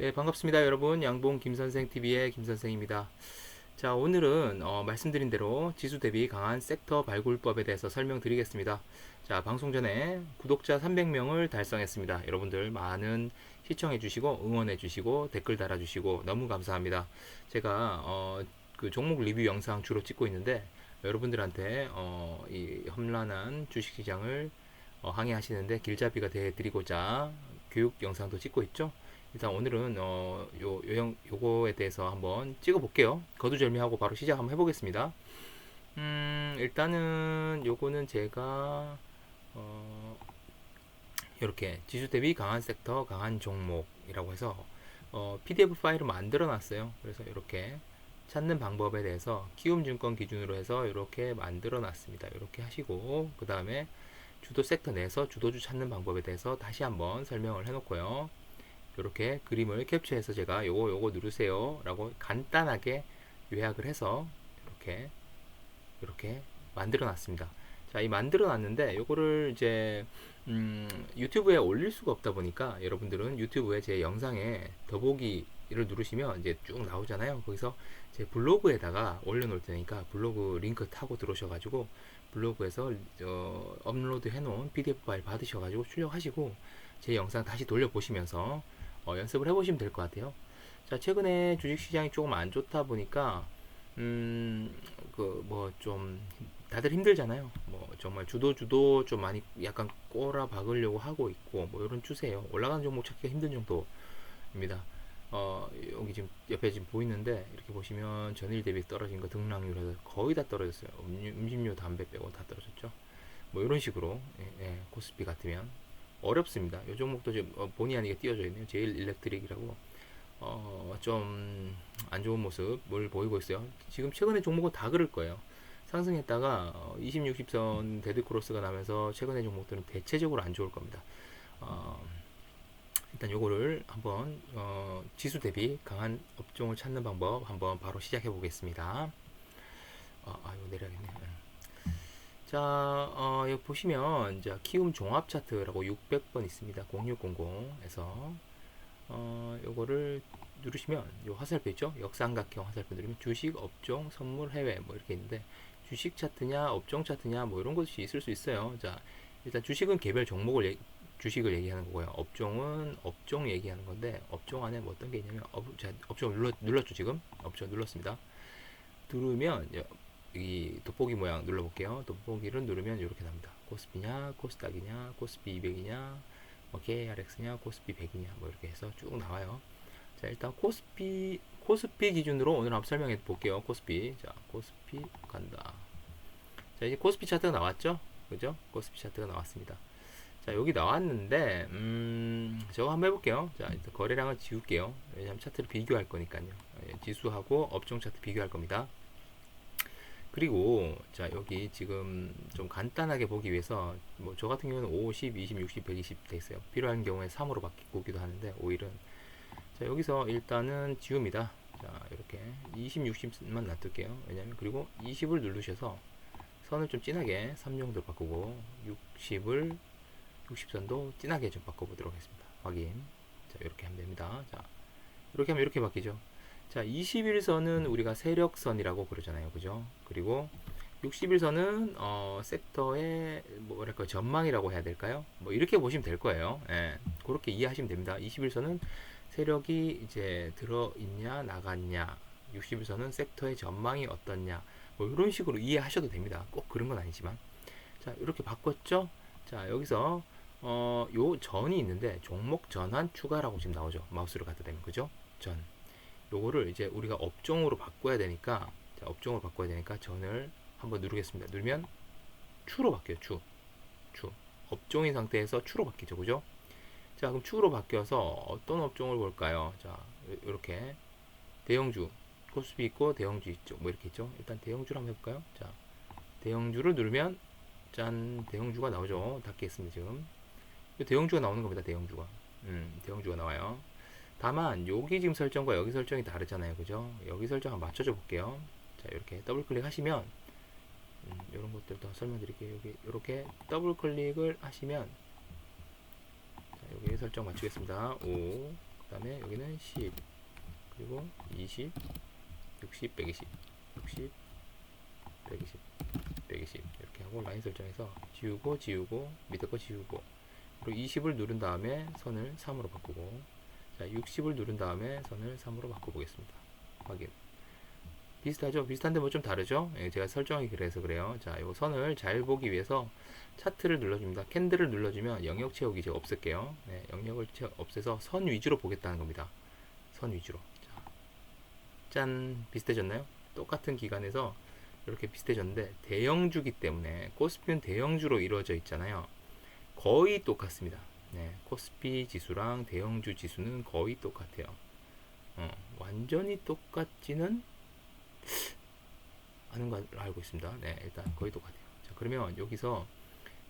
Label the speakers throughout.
Speaker 1: 네, 반갑습니다, 여러분. 양봉 김선생 TV의 김선생입니다. 자, 오늘은 어, 말씀드린 대로 지수 대비 강한 섹터 발굴법에 대해서 설명드리겠습니다. 자, 방송 전에 구독자 300명을 달성했습니다. 여러분들 많은 시청해 주시고 응원해 주시고 댓글 달아 주시고 너무 감사합니다. 제가 어, 그 종목 리뷰 영상 주로 찍고 있는데 여러분들한테 어, 이 험난한 주식 시장을 어, 항해하시는데 길잡이가 되드리고자 교육 영상도 찍고 있죠. 일단 오늘은 어, 요, 요형, 요거에 대해서 한번 찍어 볼게요. 거두절미하고 바로 시작 한번 해보겠습니다. 음, 일단은 요거는 제가 어, 이렇게 지수 대비 강한 섹터, 강한 종목이라고 해서 어, PDF 파일을 만들어 놨어요. 그래서 이렇게 찾는 방법에 대해서 키움증권 기준으로 해서 이렇게 만들어 놨습니다. 이렇게 하시고 그 다음에 주도 섹터 내에서 주도주 찾는 방법에 대해서 다시 한번 설명을 해 놓고요. 이렇게 그림을 캡처해서 제가 요거 요거 누르세요. 라고 간단하게 요약을 해서 이렇게 이렇게 만들어 놨습니다. 자 이 만들어 놨는데 요거를 이제 음, 유튜브에 올릴 수가 없다 보니까 여러분들은 유튜브에 제 영상에 더보기를 누르시면 이제 쭉 나오잖아요. 거기서 제 블로그에다가 올려놓을 테니까 블로그 링크 타고 들어오셔가지고 블로그에서 어, 업로드 해놓은 pdf 파일 받으셔가지고 출력하시고 제 영상 다시 돌려보시면서 어, 연습을 해보시면 될 것 같아요. 자, 최근에 주식시장이 조금 안 좋다 보니까, 음, 그, 뭐, 좀, 다들 힘들잖아요. 뭐, 정말 주도, 주도 좀 많이 약간 꼬라 박으려고 하고 있고, 뭐, 이런 추세예요. 올라가는 종목 찾기가 힘든 정도입니다. 어, 여기 지금 옆에 지금 보이는데, 이렇게 보시면 전일 대비 떨어진 거 등락률에서 거의 다 떨어졌어요. 음식료, 담배 빼고 다 떨어졌죠. 뭐, 이런 식으로, 예, 예, 코스피 같으면. 어렵습니다. 이 종목도 지금 어, 본의 아니게 띄워져 있네요. 제일 일렉트릭이라고 어, 좀 안 좋은 모습을 보이고 있어요. 지금 최근에 종목은 다 그럴 거예요. 상승했다가 어, 20, 60선 데드 크로스가 나면서 최근의 종목들은 대체적으로 안 좋을 겁니다. 어, 일단 요거를 한번 어, 지수 대비 강한 업종을 찾는 방법 한번 바로 시작해 보겠습니다. 어, 아, 이거 내려야겠네. 자, 어, 여기 보시면 이제 키움 종합 차트라고 600번 있습니다. 0600에서 어, 요거를 누르시면 요 화살표 있죠? 역삼각형 화살표 누르면 주식, 업종, 선물, 해외 뭐 이렇게 있는데 주식 차트냐, 업종 차트냐 뭐 이런 것이 있을 수 있어요. 자, 일단 주식은 개별 종목을 얘기, 주식을 얘기하는 거고요. 업종은 업종 얘기하는 건데 업종 안에 뭐 어떤 게 있냐면 업, 자, 업종 눌렀, 눌렀죠 지금? 업종 눌렀습니다. 누르면 이 돋보기 모양 눌러볼게요. 돋보기를 누르면 이렇게 납니다. 코스피냐, 코스닥이냐, 코스피 200이냐, 뭐 KRX냐, 코스피 100이냐, 뭐 이렇게 해서 쭉 나와요. 자, 일단 코스피, 코스피 기준으로 오늘 한번 설명해 볼게요. 코스피. 자, 코스피 간다. 자, 이제 코스피 차트가 나왔죠? 그죠? 코스피 차트가 나왔습니다. 자, 여기 나왔는데, 음, 저거 한번 해볼게요. 자, 일단 거래량을 지울게요. 왜냐면 차트를 비교할 거니까요. 예, 지수하고 업종 차트 비교할 겁니다. 그리고 자 여기 지금 좀 간단하게 보기 위해서 뭐 저 같은 경우는 50, 20, 60, 120돼 있어요. 필요한 경우에 3으로 바꾸기도 하는데 오일은 자 여기서 일단은 지웁니다. 자 이렇게 20, 60만 놔둘게요. 왜냐면 그리고 20을 누르셔서 선을 좀 진하게 3 정도 바꾸고 60을 60선도 진하게 좀 바꿔보도록 하겠습니다. 확인. 자 이렇게 하면 됩니다. 자 이렇게 하면 이렇게 바뀌죠. 자, 21선은 우리가 세력선이라고 그러잖아요. 그죠? 그리고 61선은 어, 섹터의 뭐랄까 전망이라고 해야 될까요? 뭐 이렇게 보시면 될 거예요. 예. 그렇게 이해하시면 됩니다. 21선은 세력이 이제 들어 있냐 나갔냐. 61선은 섹터의 전망이 어떻냐. 뭐 이런 식으로 이해하셔도 됩니다. 꼭 그런 건 아니지만. 자, 이렇게 바꿨죠? 자, 여기서 어, 요 전이 있는데 종목 전환 추가라고 지금 나오죠. 마우스로 갖다 대면 그죠? 전. 요거를 이제 우리가 업종으로 바꿔야 되니까 자, 업종으로 바꿔야 되니까 전을 한번 누르겠습니다. 누르면 추로 바뀌어요. 추. 추. 업종인 상태에서 추로 바뀌죠. 그죠? 자, 그럼 추로 바뀌어서 어떤 업종을 볼까요? 자, 이렇게 대형주 코스피 있고 대형주 있죠. 뭐 이렇게 있죠. 일단 대형주를 한번 해볼까요? 자, 대형주를 누르면 짠 대형주가 나오죠. 닫겠습니다 지금. 대형주가 나오는 겁니다. 대형주가. 음, 대형주가 나와요. 다만 여기 지금 설정과 여기 설정이 다르잖아요. 그죠? 여기 설정 한번 맞춰줘 볼게요. 자 이렇게 더블 클릭 하시면 음, 이런 것들도 설명드릴게요. 여기 이렇게 더블 클릭을 하시면 자, 여기 설정 맞추겠습니다. 5 그다음에 여기는 10 그리고 20 60 120 60 120 120 이렇게 하고 라인 설정해서 지우고 지우고 밑에 거 지우고. 그리고 20을 누른 다음에 선을 3으로 바꾸고 자 60을 누른 다음에 선을 3으로 바꿔보겠습니다 확인 비슷하죠? 비슷한데 뭐 좀 다르죠? 예, 제가 설정하기 그래서 그래요. 자, 이 선을 잘 보기 위해서 차트를 눌러줍니다. 캔들을 눌러주면 영역 채우기 제가 없앨게요. 네, 영역을 채, 없애서 선 위주로 보겠다는 겁니다. 선 위주로. 자, 짠! 비슷해졌나요? 똑같은 기간에서 이렇게 비슷해졌는데 대형주기 때문에 코스피는 대형주로 이루어져 있잖아요. 거의 똑같습니다. 네, 코스피 지수랑 대형주 지수는 거의 똑같아요. 어, 완전히 똑같지는 하는 걸 알고 있습니다. 네, 일단 거의 똑같아요. 자, 그러면 여기서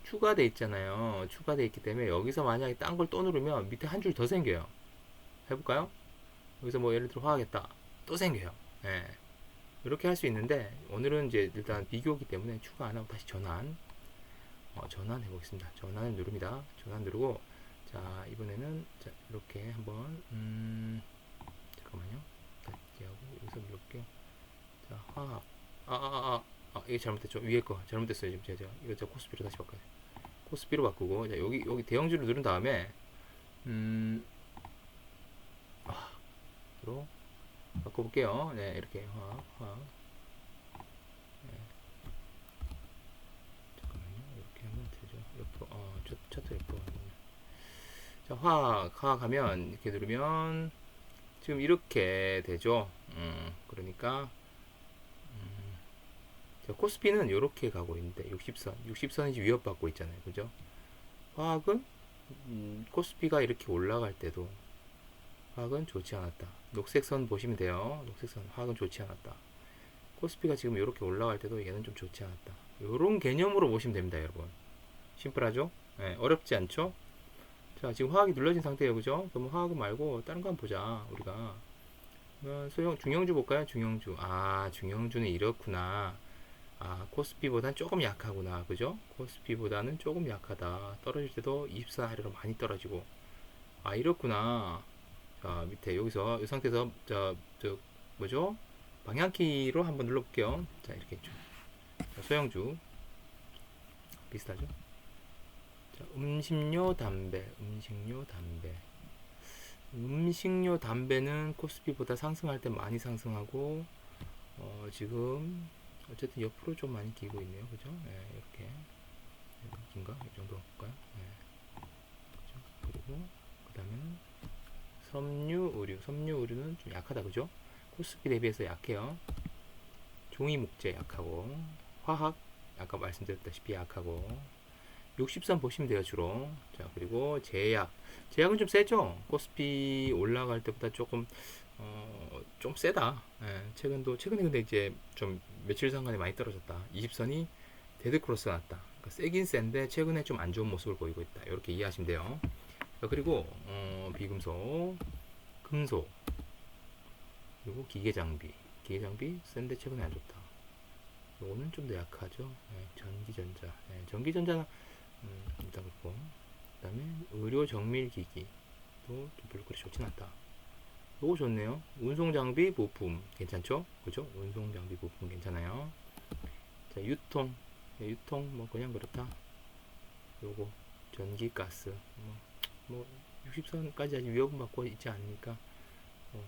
Speaker 1: 추가돼 있잖아요. 추가돼 있기 때문에 여기서 만약에 딴 걸 또 누르면 밑에 한 줄 더 생겨요. 해볼까요? 여기서 뭐 예를 들어 화하겠다. 또 생겨요. 네. 이렇게 할 수 있는데 오늘은 이제 일단 비교기 때문에 추가 안 하고 다시 전환 어, 전환 해 보겠습니다. 전환을 누릅니다. 전환 누르고 자 이번에는 자 이렇게 한번 음 잠깐만요. 닫기 하고 여기서 눌러볼게요. 자, 화학. 아, 아, 아, 아, 아, 이게 잘못됐죠. 위에 거 잘못됐어요. 지금 제가 이거 저 코스피로 다시 바꿔요. 코스피로 바꾸고, 자, 여기 여기 대형주를 누른 다음에, 음, 아, 로 바꿔볼게요. 네, 이렇게 화학, 화학. 네. 잠깐만요. 이렇게 하면 되죠. 옆으로, 어, 저 차트 옆으로 가는군요. 자, 화학, 화학 하면 이렇게 누르면 지금 이렇게 되죠. 음, 그러니까. 자, 코스피는 이렇게 가고 있는데 60선, 60선이 지금 위협받고 있잖아요, 그죠? 화학은 음, 코스피가 이렇게 올라갈 때도 화학은 좋지 않았다. 녹색선 보시면 돼요. 녹색선 화학은 좋지 않았다. 코스피가 지금 이렇게 올라갈 때도 얘는 좀 좋지 않았다. 이런 개념으로 보시면 됩니다, 여러분. 심플하죠? 네, 어렵지 않죠? 자, 지금 화학이 눌러진 상태예요, 그죠? 그럼 화학은 말고 다른 거 한번 보자, 우리가. 어, 소형 중형주 볼까요? 중형주. 아, 중형주는 이렇구나. 아, 코스피보다는 조금 약하구나. 그죠? 코스피보다는 조금 약하다. 떨어질 때도 24 아래로 많이 떨어지고. 아, 이렇구나. 자, 밑에 여기서 이 상태에서 저, 저 뭐죠? 방향키로 한번 눌러 볼게요. 자, 이렇게 쭉. 자, 소형주. 비슷하죠? 자, 음식료, 담배. 음식료, 담배. 음식료, 담배는 코스피보다 상승할 때 많이 상승하고, 어, 지금 어쨌든 옆으로 좀 많이 기고 있네요. 그죠? 네, 이렇게. 긴가? 이 정도 볼까요? 네. 그죠? 그리고, 그 다음에, 섬유 의류. 섬유 의류는 좀 약하다. 그죠? 코스피 대비해서 약해요. 종이 목재 약하고, 화학, 아까 말씀드렸다시피 약하고, 60선 보시면 돼요, 주로. 자, 그리고 제약. 제약은 좀 세죠? 코스피 올라갈 때보다 조금, 어, 좀 세다. 예, 최근도, 최근에 근데 이제 좀 며칠 상간에 많이 떨어졌다. 20선이 데드크로스 났다. 그러니까 세긴 센데 최근에 좀 안 좋은 모습을 보이고 있다. 이렇게 이해하시면 돼요. 자, 그리고, 어, 비금속, 금속, 그리고 기계장비. 기계장비 센데 최근에 안 좋다. 요거는 좀 더 약하죠. 예, 전기전자. 예, 전기전자는 음, 일단 그렇고 그 다음에 의료 정밀기기. 또 별로 그리 좋진 않다. 요거 좋네요. 운송장비 부품 괜찮죠? 그죠? 운송장비 부품 괜찮아요. 자 유통. 네, 유통 뭐 그냥 그렇다. 요거 전기가스. 뭐, 뭐 60선까지 아직 위협은 받고 있지 않으니까 어,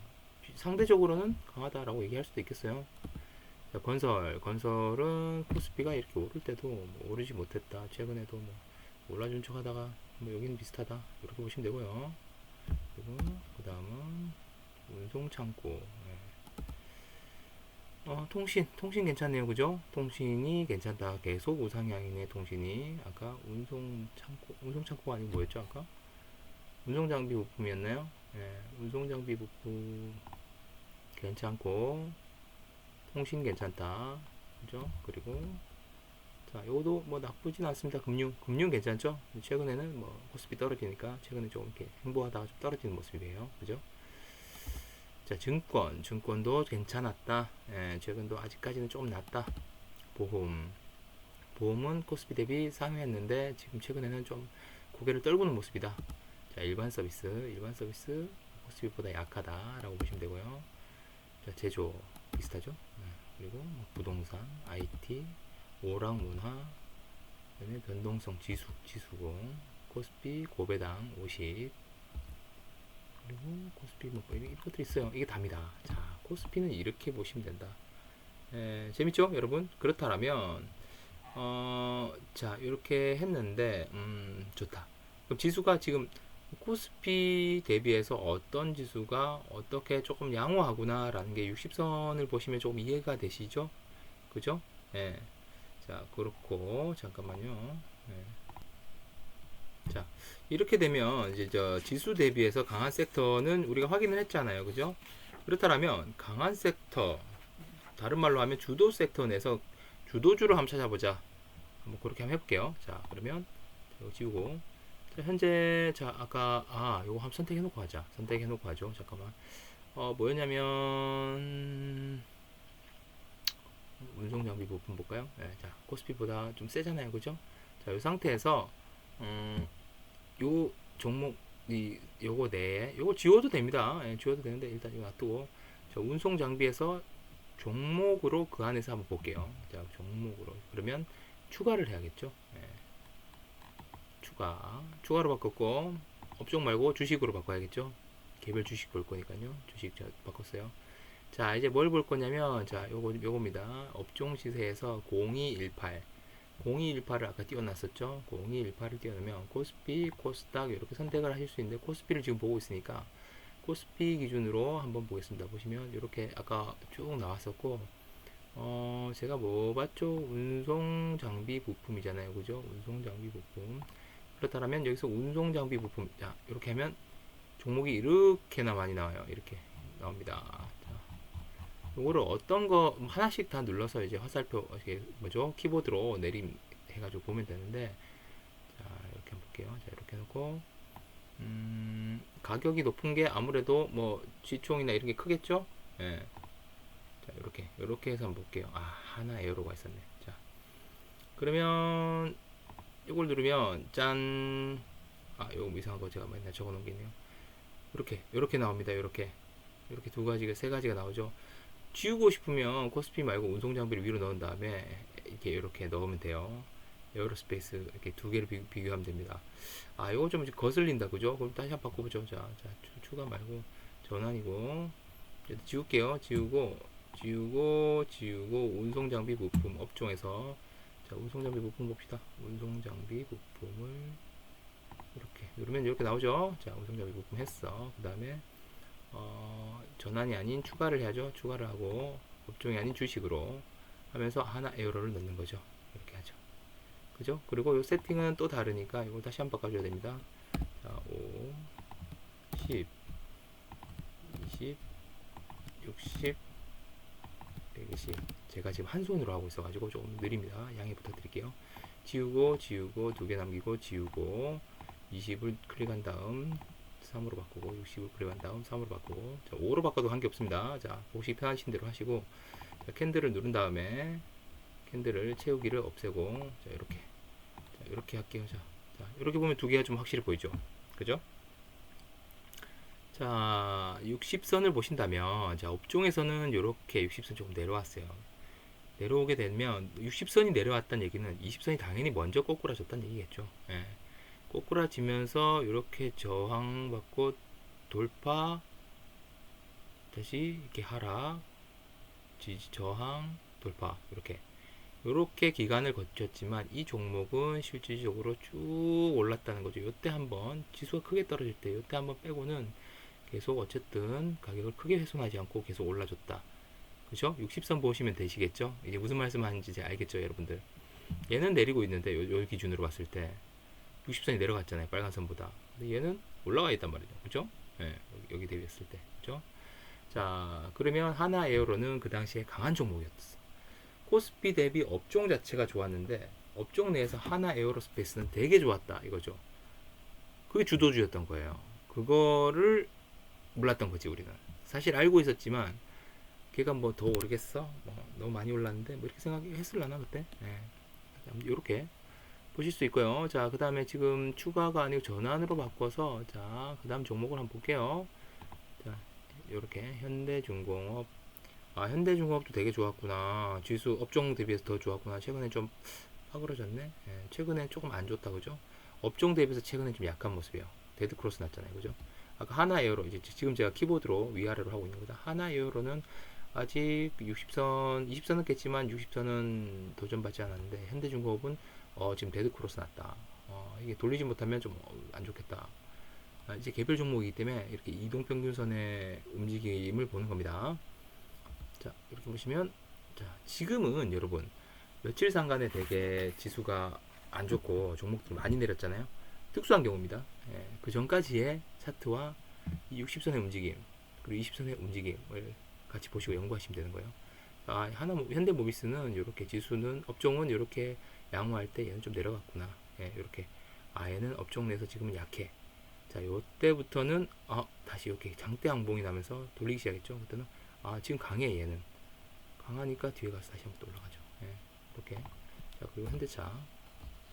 Speaker 1: 상대적으로는 강하다라고 얘기할 수도 있겠어요. 자, 건설, 건설은 코스피가 이렇게 오를 때도 뭐 오르지 못했다. 최근에도 뭐 올라준 척 하다가 뭐 여기는 비슷하다. 이렇게 보시면 되고요. 그리고 그 다음은 운송 창고. 네. 어, 통신, 통신 괜찮네요. 그죠? 통신이 괜찮다. 계속 우상향이네, 통신이. 아까 운송 창고, 운송 창고가 아니고 뭐였죠, 아까? 운송 장비 부품이었나요? 네, 운송 장비 부품 괜찮고, 통신 괜찮다. 그죠? 그리고 자, 요것도 뭐 나쁘진 않습니다. 금융, 금융 괜찮죠? 최근에는 뭐 코스피 떨어지니까 최근에 좀 이렇게 행보하다가 좀 떨어지는 모습이에요. 그죠? 자, 증권, 증권도 괜찮았다. 예, 최근도 아직까지는 좀 낮다. 보험, 보험은 코스피 대비 상회했는데 지금 최근에는 좀 고개를 떨구는 모습이다. 자, 일반 서비스, 일반 서비스 코스피보다 약하다라고 보시면 되고요. 자, 제조 비슷하죠? 네. 그리고 뭐 부동산, IT, 오락 문화, 그다음에 변동성 지수, 지수공, 코스피 고배당 50, 그리고 코스피 뭐 이런 것들이 있어요. 이게 답니다. 자, 코스피는 이렇게 보시면 된다. 예, 재밌죠, 여러분? 그렇다면 어, 자, 이렇게 했는데 음, 좋다. 그럼 지수가 지금 코스피 대비해서 어떤 지수가 어떻게 조금 양호하구나라는 게 60선을 보시면 조금 이해가 되시죠? 그죠? 예. 자, 그렇고 잠깐만요. 예. 자, 이렇게 되면 이제 저 지수 대비해서 강한 섹터는 우리가 확인을 했잖아요. 그죠? 그렇다면 강한 섹터 다른 말로 하면 주도 섹터 내에서 주도주를 한번 찾아보자. 한번 그렇게 한번 해볼게요. 자, 그러면 이거 지우고 자, 현재 자 아까 아 요거 한번 선택해 놓고 하자. 선택해 놓고 하죠. 잠깐만. 어 뭐였냐면 운송 장비 부분 볼까요? 네, 자 코스피보다 좀 세잖아요, 그죠? 자, 이 상태에서 음, 요 종목 이 요거 내에 요거 지워도 됩니다. 예, 지워도 되는데 일단 이거 놔두고 자, 운송 장비에서 종목으로 그 안에서 한번 볼게요. 자, 종목으로 그러면 추가를 해야겠죠. 예. 추가 추가로 바꿨고 업종 말고 주식으로 바꿔야겠죠. 개별 주식 볼 거니까요. 주식 자, 바꿨어요. 자, 이제 뭘 볼 거냐면, 자, 요거, 요겁니다. 업종 시세에서 0218. 0218을 아까 띄워놨었죠? 0218을 띄워놓으면, 코스피, 코스닥, 이렇게 선택을 하실 수 있는데, 코스피를 지금 보고 있으니까, 코스피 기준으로 한번 보겠습니다. 보시면, 이렇게 아까 쭉 나왔었고, 어, 제가 뭐 봤죠? 운송 장비 부품이잖아요. 그죠? 운송 장비 부품. 그렇다면, 여기서 운송 장비 부품, 자, 이렇게 하면, 종목이 이렇게나 많이 나와요. 이렇게 나옵니다. 자, 요거를 어떤 거 하나씩 다 눌러서 이제 화살표 이게 뭐죠 키보드로 내림 해가지고 보면 되는데 자 이렇게 볼게요 자 이렇게 해놓고 음 가격이 높은 게 아무래도 뭐 지총이나 이런 게 크겠죠 예. 자 이렇게 이렇게 해서 한번 볼게요 아 하나 에어로가 있었네 자 그러면 이걸 누르면 짠 아 요거 이상한 거 제가 맨날 적어 놓은 게 있네요 이렇게 이렇게 나옵니다 이렇게 이렇게 두 가지가 세 가지가 나오죠 지우고 싶으면 코스피 말고 운송 장비를 위로 넣은 다음에 이렇게 이렇게 넣으면 돼요. 에어로스페이스 이렇게 두 개를 비, 교 하면 됩니다. 아, 이거 좀 거슬린다, 그죠? 그럼 다시 한번 바꿔보죠. 자, 자 추, 추가 말고 전환이고 지울게요. 지우고 지우고 지우고 운송 장비 부품 업종에서 자 운송 장비 부품 봅시다. 운송 장비 부품을 이렇게 누르면 이렇게 나오죠. 자 운송 장비 부품 했어. 그 다음에 어, 전환이 아닌 추가를 해야죠. 추가를 하고 업종이 아닌 주식으로 하면서 하나 에어로를 넣는 거죠. 이렇게 하죠. 그죠? 그리고 이 세팅은 또 다르니까 이걸 다시 한번 바꿔줘야 됩니다. 자, 5, 10, 20, 60, 120. 제가 지금 한 손으로 하고 있어가지고 조금 느립니다. 양해 부탁드릴게요. 지우고, 지우고, 두 개 남기고, 지우고, 20을 클릭한 다음, 3으로 바꾸고 60을 그래한 다음 3으로 바꾸고 자, 5로 바꿔도 관계 없습니다. 자, 혹시 편하신 대로 하시고 자, 캔들을 누른 다음에 캔들을 채우기를 없애고 자, 이렇게 자, 이렇게 할게요. 자, 자, 이렇게 보면 두 개가 좀 확실히 보이죠. 그죠? 자, 60선을 보신다면 자, 업종에서는 이렇게 60선 조금 내려왔어요. 내려오게 되면 60선이 내려왔다는 얘기는 20선이 당연히 먼저 꼬꾸라졌다는 얘기겠죠. 예. 꼬꾸라지면서 이렇게 저항받고 돌파 다시 이렇게 하락 지지 저항 돌파 이렇게 이렇게 기간을 거쳤지만 이 종목은 실질적으로 쭉 올랐다는 거죠. 이때 한번 지수가 크게 떨어질 때 이때 한번 빼고는 계속 어쨌든 가격을 크게 훼손하지 않고 계속 올라줬다. 그죠? 60선 보시면 되시겠죠? 이게 무슨 말씀하는지 이제 알겠죠, 여러분들. 얘는 내리고 있는데 요, 요 기준으로 봤을 때 60선이 내려갔잖아요. 빨간 선보다. 근데 얘는 올라가 있단 말이죠. 그죠? 예, 여기 대비했을 때. 그죠? 자, 그러면 하나 에어로는 그 당시에 강한 종목이었어. 코스피 대비 업종 자체가 좋았는데 업종 내에서 하나 에어로스페이스는 되게 좋았다 이거죠. 그게 주도주였던 거예요. 그거를 몰랐던 거지 우리는. 사실 알고 있었지만 걔가 뭐 더 오르겠어? 뭐 너무 많이 올랐는데 뭐 이렇게 생각했을라나 그때? 네. 이렇게 보실 수 있고요. 자, 그 다음에 지금 추가가 아니고 전환으로 바꿔서 자, 그 다음 종목을 한번 볼게요. 이렇게 현대중공업 아 현대중공업도 되게 좋았구나 지수 업종 대비해서 더 좋았구나 최근에 좀 파그러졌네 예, 최근에 조금 안 좋다 그죠 업종 대비해서 최근에 좀 약한 모습이에요 데드 크로스 났잖아요 그죠 아까 하나 에어로 이제 지금 제가 키보드로 위아래로 하고 있는 거다 하나 에어로는 아직 60선 20선은 깼지만 60선은 도전받지 않았는데 현대중공업은 어, 지금 데드 크로스 났다 어, 이게 돌리지 못하면 좀 안 좋겠다 아, 이제 개별 종목이기 때문에 이렇게 이동평균선의 움직임을 보는 겁니다. 자, 이렇게 보시면, 자, 지금은 여러분, 며칠 상간에 되게 지수가 안 좋고 종목들이 많이 내렸잖아요. 특수한 경우입니다. 예, 그 전까지의 차트와 이 60선의 움직임, 그리고 20선의 움직임을 같이 보시고 연구하시면 되는 거예요. 아, 하나, 현대모비스는 이렇게 지수는, 업종은 이렇게 양호할 때 얘는 좀 내려갔구나. 예, 이렇게. 아, 얘는 업종 내에서 지금은 약해. 자, 요때부터는 아, 다시 이렇게 장대 항봉이 나면서 돌리기 시작했죠. 그때는 아, 지금 강해 얘는. 강하니까 뒤에 가서 다시 한번 또 올라가죠. 예, 이렇게. 자, 그리고 현대차.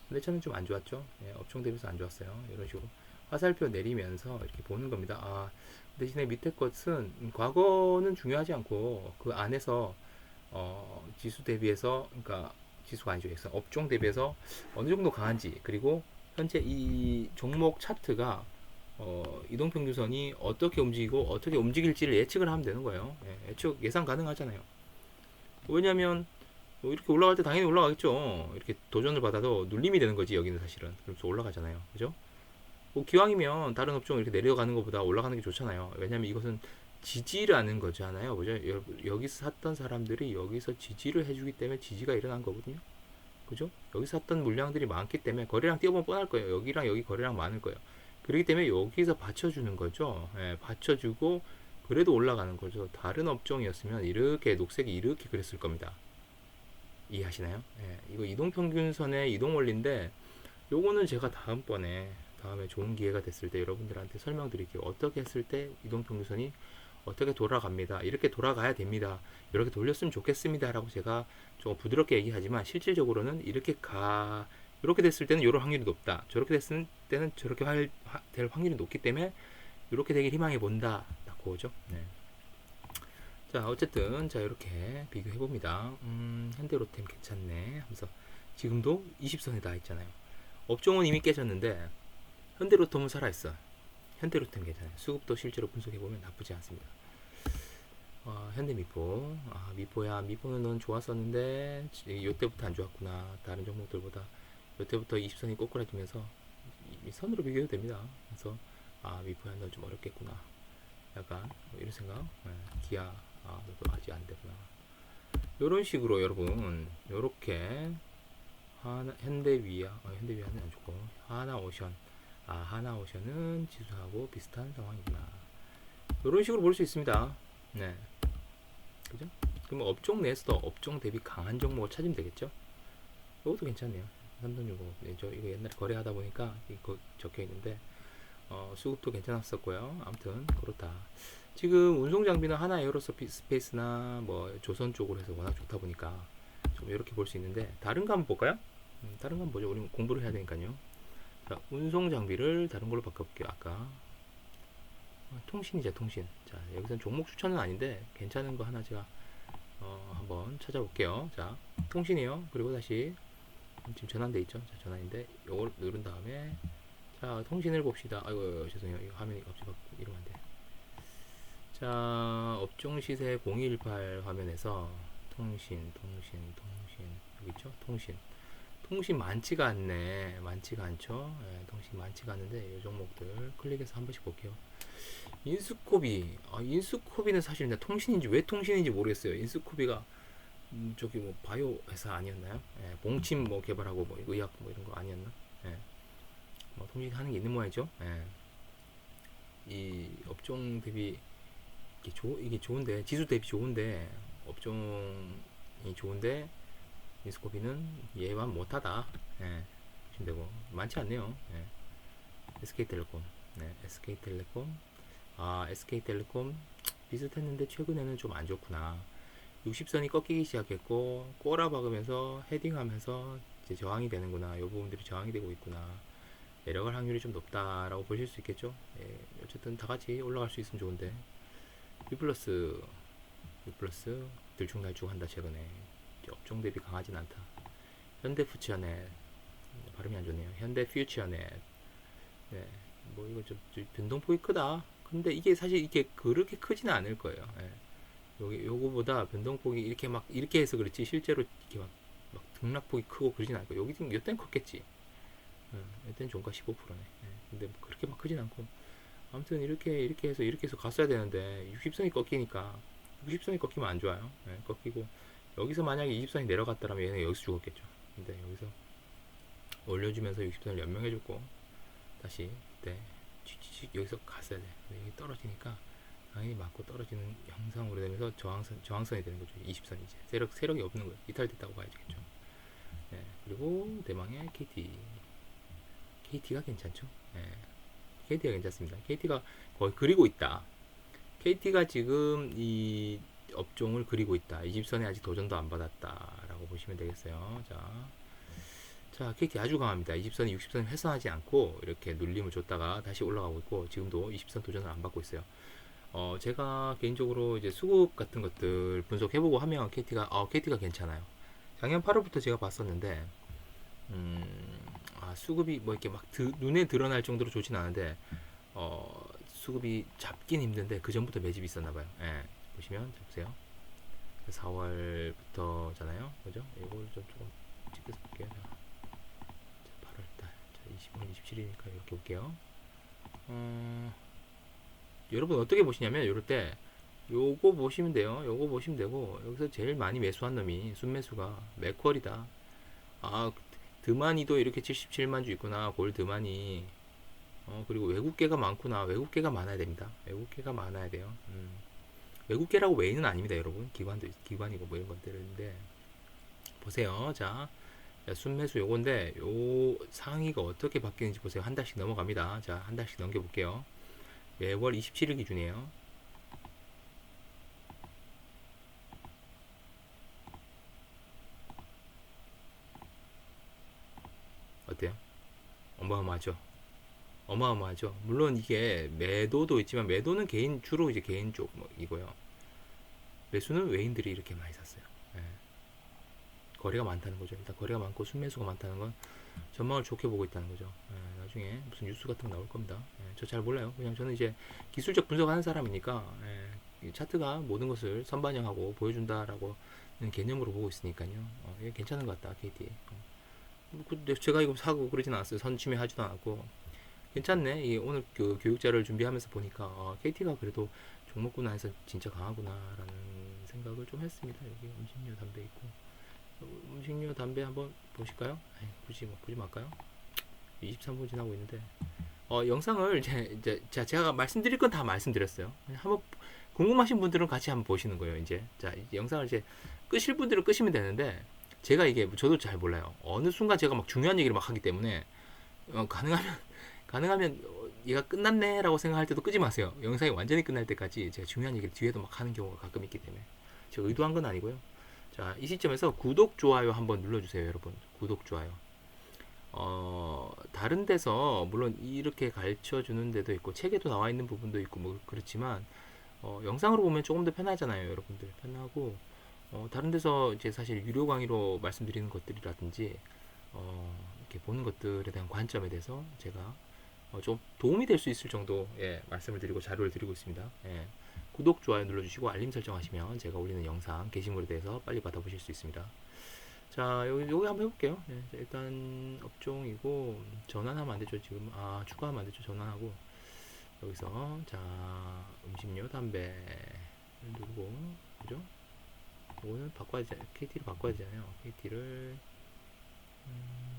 Speaker 1: 현대차는 좀 안 좋았죠. 예, 업종 대비해서 안 좋았어요. 이런 식으로 화살표 내리면서 이렇게 보는 겁니다. 아, 대신에 밑에 것은 음, 과거는 중요하지 않고 그 안에서 어, 지수 대비해서 그러니까 지수가 아니죠. 업종 대비해서 어느 정도 강한지 그리고 현재 이 종목 차트가 어, 이동평균선이 어떻게 움직이고 어떻게 움직일지를 예측을 하면 되는 거예요. 예, 예측 예상 가능하잖아요. 왜냐하면 뭐 이렇게 올라갈 때 당연히 올라가겠죠. 이렇게 도전을 받아도 눌림이 되는 거지 여기는 사실은. 그래서 올라가잖아요. 그죠? 뭐 기왕이면 다른 업종 이렇게 내려가는 것보다 올라가는 게 좋잖아요. 왜냐하면 이것은 지지라는 거잖아요. 그죠? 여, 여기서 샀던 사람들이 여기서 지지를 해주기 때문에 지지가 일어난 거거든요. 그죠? 여기서 샀던 물량들이 많기 때문에 거래량 띄워보면 뻔할 거예요. 여기랑 여기 거래량 많을 거예요. 그렇기 때문에 여기서 받쳐주는 거죠. 예, 받쳐주고 그래도 올라가는 거죠. 다른 업종이었으면 이렇게 녹색이 이렇게 그랬을 겁니다. 이해하시나요? 예, 이거 이동평균선의 이동 원리인데 요거는 제가 다음번에 다음에 좋은 기회가 됐을 때 여러분들한테 설명드릴게요. 어떻게 했을 때 이동평균선이 어떻게 돌아갑니다. 이렇게 돌아가야 됩니다. 이렇게 돌렸으면 좋겠습니다 라고 제가 좀 부드럽게 얘기하지만 실질적으로는 이렇게 가 이렇게 됐을 때는 이런 확률이 높다. 저렇게 됐을 때는 저렇게 할, 하- 될 확률이 높기 때문에 이렇게 되길 희망해 본다. 라고 오죠. 네. 자, 어쨌든 자 이렇게 비교해 봅니다. 음, 현대로템 괜찮네. 하면서 지금도 20선에 다 있잖아요. 업종은 이미 깨졌는데 현대로템은 살아 있어. 현대로템 괜찮아요. 수급도 실제로 분석해 보면 나쁘지 않습니다. 어, 현대미포, 아, 미포야, 미포는 넌 좋았었는데 지- 요때부터 안 좋았구나. 다른 종목들보다 요때부터 20선이 꼬꾸라지면서 선으로 비교해도 됩니다. 그래서 아 미포야 너좀 어렵겠구나. 약간 뭐 이런 생각. 예, 기아 아 너도 아직 안 되구나. 요런 식으로 여러분 요렇게 하나 현대위아 어, 현대위아는 안 좋고 하나오션 아 하나오션은 지수하고 비슷한 상황이구나. 요런 식으로 볼 수 있습니다. 네. 그죠? 그럼 업종 내에서도 업종 대비 강한 종목을 찾으면 되겠죠? 이것도 괜찮네요. 삼성유공. 네, 저 이거 옛날에 거래하다 보니까 이거 적혀 있는데 어, 수급도 괜찮았었고요. 아무튼 그렇다. 지금 운송 장비는 하나 에어로스페이스나 뭐 조선 쪽으로 해서 워낙 좋다 보니까 좀 이렇게 볼 수 있는데 다른 거 한번 볼까요? 음, 다른 거 한번 보죠. 우리 공부를 해야 되니까요. 자, 운송 장비를 다른 걸로 바꿔볼게요. 아까 어, 통신이죠, 통신. 자, 여기서는 종목 추천은 아닌데 괜찮은 거 하나 제가 어, 한번 찾아볼게요. 자, 통신이요. 그리고 다시 지금 전환돼 있죠. 자, 전환인데 요걸 누른 다음에 자, 통신을 봅시다. 아이고, 죄송해요. 이거 화면이 막 이러면 안 돼. 자, 업종 시세 018 화면에서 통신, 통신, 통신 여기 있죠? 통신. 통신 많지가 않네. 많지가 않죠? 예, 통신 많지가 않은데 이 종목들 클릭해서 한 번씩 볼게요. 인스코비. 아, 인스코비는 사실 내 통신인지 왜 통신인지 모르겠어요. 인스코비가 음, 저기 뭐 바이오 회사 아니었나요? 예, 봉침 뭐 개발하고 뭐 의학 뭐 이런 거 아니었나? 예. 뭐 통신하는 게 있는 모양이죠. 예. 이 업종 대비 이게 좋 이게 좋은데 지수 대비 좋은데 업종이 좋은데 인스코비는 얘만 못하다. 예. 되고 많지 않네요. 예. SK텔레콤, 네, SK텔레콤, 아 SK텔레콤 비슷했는데 최근에는 좀 안 좋구나. 60선이 꺾이기 시작했고 꼬라 박으면서 헤딩하면서 이제 저항이 되는구나. 이 부분들이 저항이 되고 있구나. 내려갈 확률이 좀 높다라고 보실 수 있겠죠. 예, 어쨌든 다 같이 올라갈 수 있으면 좋은데 B 플러스 B 플러스 들쭉날쭉한다 최근에 업종 대비 강하진 않다. 현대 퓨처넷 발음이 안 좋네요. 현대 퓨처넷 네, 뭐 이거 좀, 좀 변동폭이 크다. 근데 이게 사실 이게 그렇게 크지는 않을 거예요. 예. 여기 요거보다 변동폭이 이렇게 막 이렇게 해서 그렇지 실제로 이렇게 막, 막 등락폭이 크고 그러진 않고 여기 지금 요땐 컸겠지. 어, 요땐 종가 15%네. 예. 근데 뭐 그렇게 막 크진 않고 아무튼 이렇게 이렇게 해서 이렇게 해서 갔어야 되는데 60선이 꺾이니까 60선이 꺾이면 안 좋아요. 예, 꺾이고 여기서 만약에 20선이 내려갔다면 얘는 여기서 죽었겠죠. 근데 여기서 올려주면서 60선을 연명해줬고 다시 그때 칙칙칙 여기서 갔어야 돼. 근데 여기 떨어지니까 당연히 맞고 떨어지는 형상으로 되면서 저항선 저항선이 되는 거죠. 20선 이제 세력 세력이 없는 거예요. 이탈됐다고 봐야겠죠. 네, 그리고 대망의 KT KT가 괜찮죠. 네, KT가 괜찮습니다. KT가 거의 그리고 있다. KT가 지금 이 업종을 그리고 있다. 20선에 아직 도전도 안 받았다라고 보시면 되겠어요. 자, 자, KT 아주 강합니다. 20선이 60선 훼손하지 않고 이렇게 눌림을 줬다가 다시 올라가고 있고 지금도 20선 도전을 안 받고 있어요. 어, 제가 개인적으로 이제 수급 같은 것들 분석해보고 하면 KT가 어, KT가 괜찮아요. 작년 8월부터 제가 봤었는데 음, 아, 수급이 뭐 이렇게 막 드- 눈에 드러날 정도로 좋진 않은데 어, 수급이 잡긴 힘든데 그 전부터 매집이 있었나 봐요. 예. 보시면 자, 보세요. 4월부터잖아요. 그죠? 이걸 좀 조금 찍어서 볼게요. 자, 자 8월달. 자, 20일, 27일이니까 이렇게 볼게요. 어, 여러분 어떻게 보시냐면 이럴 때 요거 보시면 돼요. 요거 보시면 되고 여기서 제일 많이 매수한 놈이 순매수가 맥퀄이다. 아 드마니도 이렇게 77만 주 있구나. 골 드마니. 어 그리고 외국계가 많구나. 외국계가 많아야 됩니다. 외국계가 많아야 돼요. 음. 외국계라고 외인은 아닙니다, 여러분. 기관도 있- 기관이고 뭐 이런 것들인데 보세요. 자, 자, 순매수 요건데 요 상위가 어떻게 바뀌는지 보세요. 한 달씩 넘어갑니다. 자, 한 달씩 넘겨 볼게요. 매월 27일 기준이에요. 어때요? 어마어마하죠? 어마어마하죠? 물론 이게 매도도 있지만 매도는 개인 주로 이제 개인 쪽이고요. 매수는 외인들이 이렇게 많이 샀어요. 예. 거래가 많다는 거죠. 일단 거래가 많고 순매수가 많다는 건 전망을 좋게 보고 있다는 거죠. 예, 나중에 무슨 뉴스 같은 거 나올 겁니다. 저잘 몰라요. 그냥 저는 이제 기술적 분석하는 사람이니까 예, 이 차트가 모든 것을 선반영하고 보여준다라고 는 개념으로 보고 있으니까요. 어, 이게 괜찮은 것 같다, KT. 어. 뭐 제가 이거 사고 그러진 않았어요. 선침해 하지도 않았고 괜찮네. 이 오늘 그 교육자를 준비하면서 보니까 어, KT가 그래도 종목군화에서 진짜 강하구나라는 생각을 좀 했습니다. 여기 음식료 담배 있고 어, 음식료 담배 한번 보실까요? 아이, 굳이 뭐 보지 말까요? 23분 지나고 있는데 어, 영상을 이제, 이제 자, 제가 말씀드릴 건 다 말씀드렸어요. 한번 궁금하신 분들은 같이 한번 보시는 거예요. 이제 자, 이 영상을 이제 끄실 분들은 끄시면 되는데 제가 이게 저도 잘 몰라요. 어느 순간 제가 막 중요한 얘기를 막 하기 때문에 어, 가능하면 가능하면 어, 얘가 끝났네라고 생각할 때도 끄지 마세요. 영상이 완전히 끝날 때까지 제가 중요한 얘기를 뒤에도 막 하는 경우가 가끔 있기 때문에 제가 의도한 건 아니고요. 자, 이 시점에서 구독 좋아요 한번 눌러주세요, 여러분. 구독 좋아요. 어, 다른 데서 물론 이렇게 가르쳐 주는 데도 있고 책에도 나와 있는 부분도 있고 뭐 그렇지만 어, 영상으로 보면 조금 더 편하잖아요, 여러분들. 편하고 어, 다른 데서 이제 사실 유료 강의로 말씀드리는 것들이라든지 어, 이렇게 보는 것들에 대한 관점에 대해서 제가 어, 좀 도움이 될 수 있을 정도 예, 말씀을 드리고 자료를 드리고 있습니다. 예. 구독, 좋아요 눌러주시고 알림 설정하시면 제가 올리는 영상 게시물에 대해서 빨리 받아보실 수 있습니다. 자, 여기, 여기 한번 해볼게요. 예, 자, 일단 업종이고 전환하면 안 되죠. 지금 아 추가하면 안 되죠. 전환하고 여기서 자 음식료, 담배를 누르고 그죠? 이거는 바꿔야 되잖아요. KT를 바꿔야 되잖아요. KT를 음,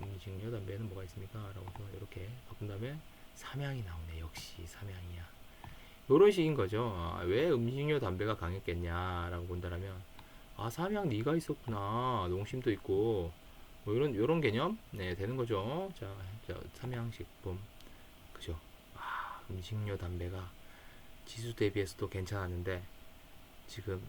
Speaker 1: 음식료, 담배는 뭐가 있습니까? 라고 이렇게 바꾼 다음에 삼양이 나오네. 역시 삼양이야. 요런 식인 거죠. 아, 왜 음식료, 담배가 강했겠냐라고 본다면 아 삼양 니가 있었구나. 농심도 있고 뭐 이런 요런 개념 네 되는 거죠. 자, 자 삼양식품 그죠? 아 음식료, 담배가 지수 대비해서도 괜찮았는데 지금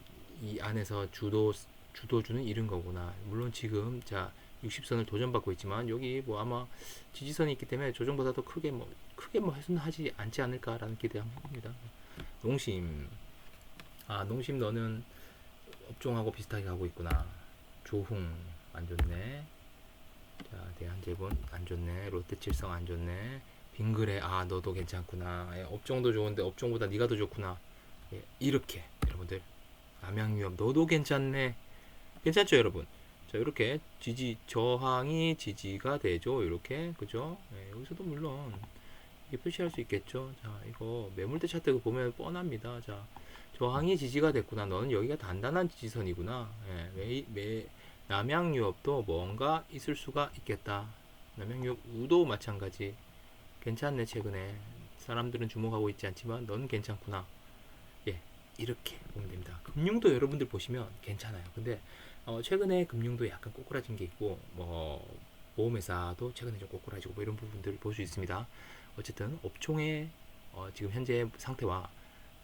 Speaker 1: 이 안에서 주도 주도주는 잃은 거구나. 물론 지금 자 60선을 도전받고 있지만 여기 뭐 아마 지지선이 있기 때문에 조정보다도 크게 뭐 크게 뭐 훼손하지 않지 않을까라는 기대 한번 합니다. 농심. 아, 농심 너는 업종하고 비슷하게 가고 있구나. 조흥 안 좋네. 자, 대한제본 안 좋네. 롯데칠성 안 좋네. 빙그레 아 너도 괜찮구나. 예, 업종도 좋은데 업종보다 네가 더 좋구나. 예, 이렇게 여러분들 암양위험 너도 괜찮네. 괜찮죠 여러분? 자 이렇게 지지 저항이 지지가 되죠. 이렇게 그죠? 예, 여기서도 물론 이게 표시할 수 있겠죠. 자 이거 매물대 차트 보면 뻔합니다. 자 저항이 지지가 됐구나. 너는 여기가 단단한 지지선이구나. 예, 매, 매, 남양유업도 뭔가 있을 수가 있겠다. 남양유업 우도 마찬가지. 괜찮네 최근에 사람들은 주목하고 있지 않지만 넌 괜찮구나. 예, 이렇게 보면 됩니다. 금융도 여러분들 보시면 괜찮아요. 근데 어, 최근에 금융도 약간 꼬꾸라진 게 있고 뭐 보험회사도 최근에 좀 꼬꾸라지고 뭐 이런 부분들을 볼 수 있습니다. 어쨌든 업종의 어, 지금 현재 상태와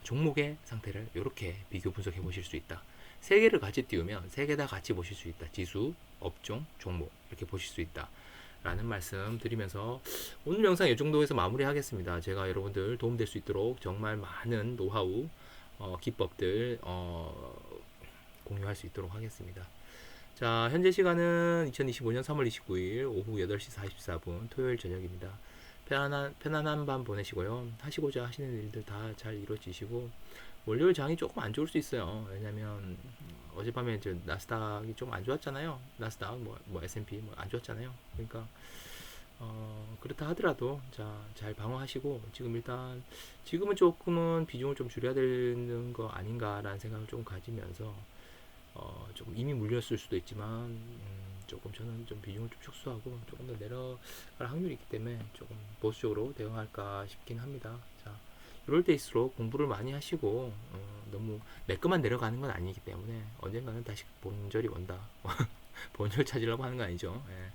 Speaker 1: 종목의 상태를 이렇게 비교 분석해 보실 수 있다. 세 개를 같이 띄우면 세 개 다 같이 보실 수 있다. 지수, 업종, 종목 이렇게 보실 수 있다. 라는 말씀 드리면서 오늘 영상 이 정도에서 마무리하겠습니다. 제가 여러분들 도움될 수 있도록 정말 많은 노하우, 어, 기법들 어, 공유할 수 있도록 하겠습니다. 자, 현재 시간은 2025년 3월 29일 오후 8시 44분 토요일 저녁입니다. 편안한, 편안한 밤 보내시고요. 하시고자 하시는 일들 다 잘 이루어지시고, 월요일 장이 조금 안 좋을 수 있어요. 왜냐면, 어젯밤에 저 나스닥이 좀 안 좋았잖아요. 나스닥, 뭐, 뭐 S&P 뭐 안 좋았잖아요. 그러니까, 어, 그렇다 하더라도, 자, 잘 방어하시고, 지금 일단, 지금은 조금은 비중을 좀 줄여야 되는 거 아닌가라는 생각을 좀 가지면서, 어, 조금 이미 물렸을 수도 있지만, 음, 조금 저는 좀 비중을 좀 축소하고, 조금 더 내려갈 확률이 있기 때문에, 조금 보수적으로 대응할까 싶긴 합니다. 자, 이럴 때일수록 공부를 많이 하시고, 어, 너무 매끄만 내려가는 건 아니기 때문에, 언젠가는 다시 본절이 온다. 본절 찾으려고 하는 거 아니죠. 예.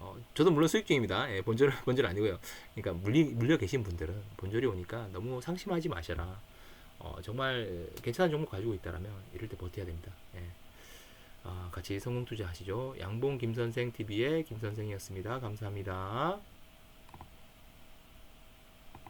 Speaker 1: 어, 저도 물론 수익 중입니다. 예, 본절, 본절 아니고요. 그러니까 물리, 물려 계신 분들은 본절이 오니까 너무 상심하지 마셔라. 어, 정말 괜찮은 종목 가지고 있다라면 이럴 때 버텨야 됩니다. 예. 아, 같이 성공 투자 하시죠. 양봉 김선생 TV의 김선생이었습니다. 감사합니다.